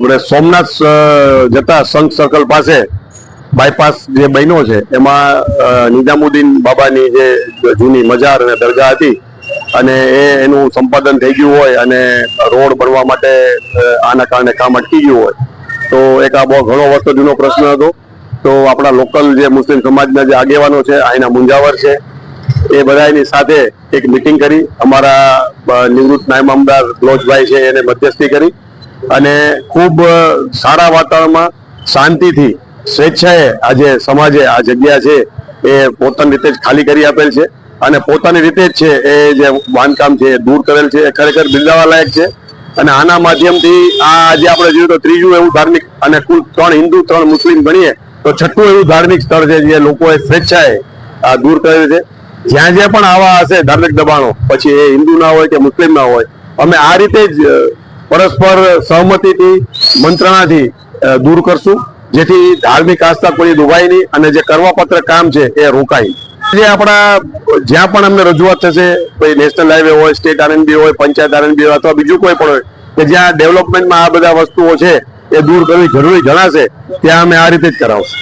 આપણે સોમનાથ જતા સંઘ સર્કલ પાસે બાયપાસ જે બન્યો છે, એમાં નિઝામુદ્દીન બાબાની જે જૂની મજાર અને દરગાહ હતી અને એ એનું સંપાદન થઈ ગયું હોય અને રોડ બનવા માટે આના કારણે કામ અટકી ગયું હોય. તો એક આ બહુ ઘણો વર્ષો જૂનો પ્રશ્ન હતો. તો આપણા લોકલ જે મુસ્લિમ સમાજના જે આગેવાનો છે અહીંના મુંજાવર છે, એ બધાની સાથે એક મિટિંગ કરી. અમારા નિવૃત્ત નાયબ આમદાર લોજભાઈ છે, એને મધ્યસ્થી કરી. અને ખૂબ સારા વાતાવરણમાં શાંતિથી સ્વેચ્છાએ આજે સમાજે આ જગ્યા છે એ પોતાની રીતે જ ખાલી કરી આપેલ છે અને પોતાની રીતે જ છે એ જે બાંધકામ છે એ દૂર કરેલ છે એ ખરેખર બિરદાવા લાયક છે અને આના માધ્યમથી આ આજે આપણે જોઈએ તો ત્રીજું એવું ધાર્મિક અને કુલ ત્રણ હિન્દુ, ત્રણ મુસ્લિમ ગણીએ તો છઠ્ઠું એવું ધાર્મિક સ્થળ છે જે લોકોએ સ્વેચ્છાએ આ દૂર કરેલ છે. જ્યાં જ્યાં પણ આવા હશે ધાર્મિક દબાણો, પછી એ હિન્દુ ના હોય કે મુસ્લિમ ના હોય, અમે આ રીતે જ પરસ્પર સહમતિથી મંત્રણાથી દૂર કરશું. જેથી ધાર્મિક આસ્થા કોઈ દુભાય નહીં અને જે કરવાપત્ર કામ છે એ રોકાય જે આપણા, જ્યાં પણ અમને રજૂઆત થશે, કોઈ નેશનલ હાઈવે હોય, સ્ટેટ આરએનબી હોય, પંચાયત આરએનબી હોય અથવા બીજું કોઈ પણ હોય, કે જ્યાં ડેવલપમેન્ટમાં આ બધા વસ્તુઓ છે, એ દૂર કરવી જરૂરી જણાશે ત્યાં અમે આ રીતે જ કરાવશું.